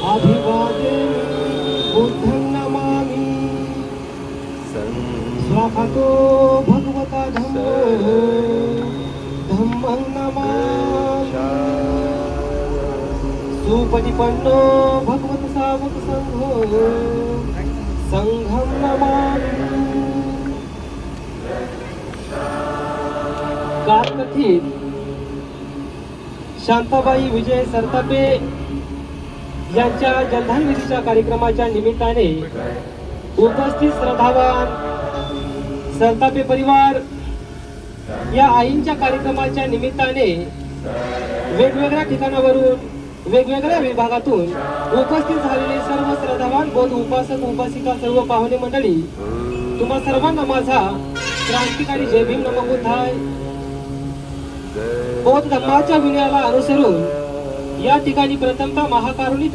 अभिवादेमि बुद्धं नमामि स्वाहातो भगवता धम्मो धम्मं नमामि सुपटिपन्नो भगवत सावक संघो। संघं नमामि। कथित शांताबाई विजय सरतापे। यांच्या जलधान विधीच्या कार्यक्रमाच्या निमित्ताने उपस्थित श्रद्धावान सरतापे परिवार या आईंच्या कार्यक्रमाच्या निमित्ताने वेगवेगळ्या ठिकाणावरून वेगवेगळ्या विभागातून उपस्थित झालेले सर्व श्रद्धावान बौद्ध उपासक उपासिका सर्व पाहुणे मंडळी तुम्हा सर्वांना माझा क्रांतिकारी जय भीम नमबुद्धाय बौद्ध धर्माच्या विनयाला अनुसरून या ठिकाणी प्रथमता महाकारुणी